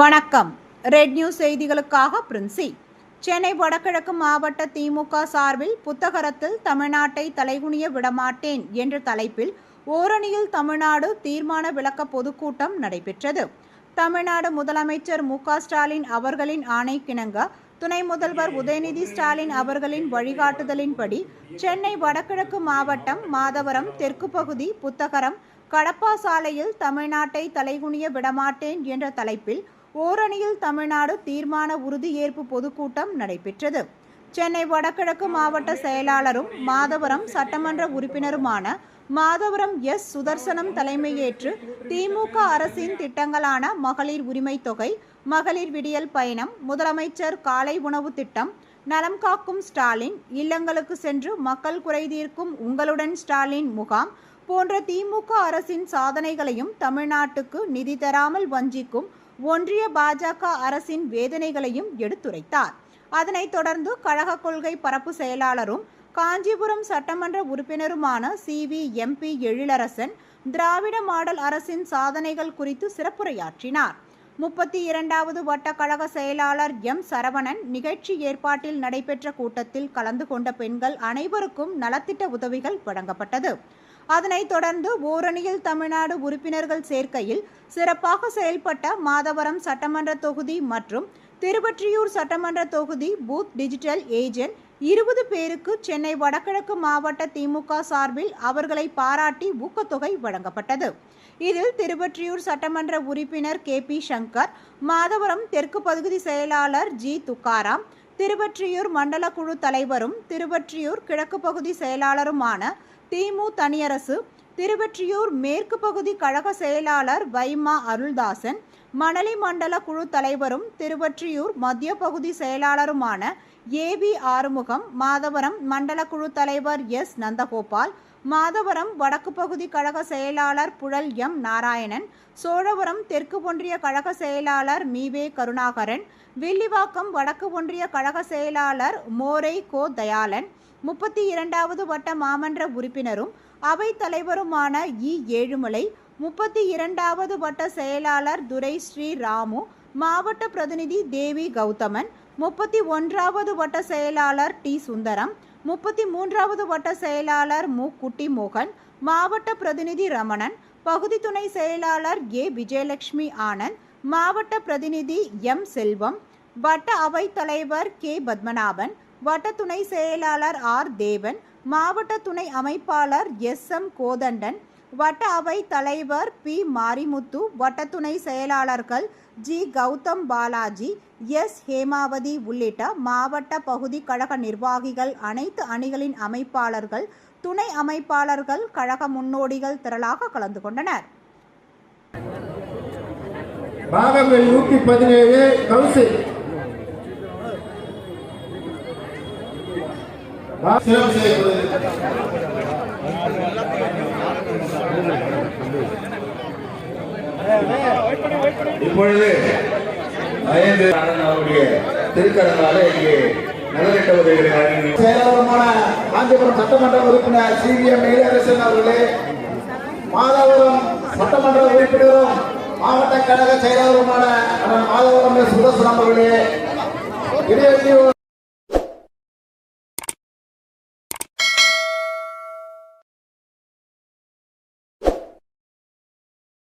வணக்கம். Red news செய்திகளுக்காக பிரின்சி சென்னை வடகிழக்கு மாவட்ட திமுக சார்பில் புத்தகரத்தில் தமிழ்நாட்டை தலைகுனிய விடமாட்டேன் என்ற தலைப்பில் ஓரணியில் தமிழ்நாடு தீர்மான விளக்க பொதுக்கூட்டம் நடைபெற்றது. தமிழ்நாடு முதலமைச்சர் மு ஸ்டாலின் அவர்களின் ஆணைக்கிணங்க துணை முதல்வர் உதயநிதி ஸ்டாலின் அவர்களின் வழிகாட்டுதலின்படி சென்னை வடகிழக்கு மாவட்டம் மாதவரம் தெற்கு பகுதி புத்தகரம் கடப்பா சாலையில் தமிழ்நாட்டை தலைகுனிய விடமாட்டேன் என்ற தலைப்பில் ஓரணியில் தமிழ்நாடு தீர்மான உறுதியேற்பு பொதுக்கூட்டம் நடைபெற்றது. சென்னை வடகிழக்கு மாவட்ட செயலாளரும் மாதவரம் சட்டமன்ற உறுப்பினருமான மாதவரம் எஸ். சுதர்சனம் தலைமையேற்று திமுக அரசின் திட்டங்களான மகளிர் உரிமை தொகை மகளிர் விடியல் பயணம் முதலமைச்சர் காலை உணவு திட்டம் நலம் காக்கும் ஸ்டாலின் இல்லங்களுக்கு சென்று மக்கள் குறை தீர்க்கும் உங்களுடன் ஸ்டாலின் முகாம் போன்ற திமுக அரசின் சாதனைகளையும் தமிழ்நாட்டுக்கு நிதி தராமல் வஞ்சிக்கும் ஒன்றிய பாஜக அரசின் வேதனைகளையும் எடுத்துரைத்தார். அதனைத் தொடர்ந்து கழக கொள்கை பரப்பு செயலாளரும் காஞ்சிபுரம் சட்டமன்ற உறுப்பினருமான C V MP Ezhilarasan Dravida model அரசின் சாதனைகள் குறித்து சிறப்புரையாற்றினார். முப்பத்தி இரண்டாவது வட்ட கழக செயலாளர் எம் சரவணன் நிகழ்ச்சி ஏற்பாட்டில் நடைபெற்ற கூட்டத்தில் கலந்து கொண்ட பெண்கள் அனைவருக்கும் நலத்திட்ட உதவிகள் வழங்கப்பட்டது. அதனைத் தொடர்ந்து ஓரணியில் தமிழ்நாடு உறுப்பினர்கள் சேர்க்கையில் சிறப்பாக செயல்பட்ட மாதவரம் சட்டமன்ற தொகுதி மற்றும் திருவற்றியூர் சட்டமன்ற தொகுதி பூத் டிஜிட்டல் ஏஜென்ட் இருபது பேருக்கு சென்னை வடகிழக்கு மாவட்ட திமுக சார்பில் அவர்களை பாராட்டி ஊக்கத்தொகை வழங்கப்பட்டது. இதில் திருவற்றியூர் சட்டமன்ற உறுப்பினர் கே பி சங்கர் மாதவரம் தெற்கு பகுதி செயலாளர் ஜி துக்காராம் திருவற்றியூர் மண்டல குழு தலைவரும் திருவற்றியூர் கிழக்கு பகுதி செயலாளருமான திமு தனியரசு திருவெற்றியூர் மேற்கு பகுதி கழக செயலாளர் வைமா அருள்தாசன் மணலி மண்டல குழு தலைவரும் திருவற்றியூர் மத்திய பகுதி செயலாளருமான ஏபி ஆறுமுகம் மாதவரம் மண்டல குழு தலைவர் எஸ் நந்தகோபால் மாதவரம் வடக்கு பகுதி கழக செயலாளர் புழல் எம் நாராயணன் சோழவரம் தெற்கு ஒன்றிய கழக செயலாளர் மீவே கருணாகரன் வில்லிவாக்கம் வடக்கு ஒன்றிய கழக செயலாளர் மோரை கோ தயாளன் முப்பத்தி இரண்டாவது வட்ட மாமன்ற உறுப்பினரும் அவைத்தலைவருமான இ. ஏழுமலை முப்பத்தி இரண்டாவது வட்ட செயலாளர் துரை ஸ்ரீ ராமு மாவட்ட பிரதிநிதி தேவி கௌதமன் முப்பத்தி ஒன்றாவது வட்ட செயலாளர் டி. சுந்தரம் முப்பத்தி மூன்றாவது வட்ட செயலாளர் மு. குட்டி மோகன் மாவட்ட பிரதிநிதி ரமணன் பகுதி துணை செயலாளர் ஏ விஜயலட்சுமி ஆனந்த் மாவட்ட பிரதிநிதி எம். செல்வம் வட்ட அவைத்தலைவர் கே. பத்மநாபன் வட்ட துணை செயலாளர் ஆர். தேவன் மாவட்ட துணை அமைப்பாளர் எஸ். எம். கோதண்டன் வட்ட அவை தலைவர் பி. மாரிமுத்து வட்ட துணை செயலாளர்கள் ஜி. கௌதம் பாலாஜி எஸ். ஹேமாவதி உள்ளிட்ட மாவட்ட பகுதி கழக நிர்வாகிகள் அனைத்து அணிகளின் அமைப்பாளர்கள் துணை அமைப்பாளர்கள் கழக முன்னோடிகள் திரளாக கலந்து கொண்டனர். பாகங்கள் நூற்றி பதினேழு கவுன்சில் சிறப்பு செய்யப்படுகிறது இப்பொழுது ஐந்து அவருடைய திருக்கரனால இங்கே நலத்திட்ட உதவிகளை வழங்கி செயலாளருமான காஞ்சிபுரம் சட்டமன்ற உறுப்பினர் சி வி எம் எழிலரசன் அவர்களே மாதவரம் சட்டமன்ற உறுப்பினரும் மாவட்ட கழக செயலாளருமான அண்ணன் மாதவரம் எஸ். சுதர்சனம் அவர்களே இடையொட்டியூர்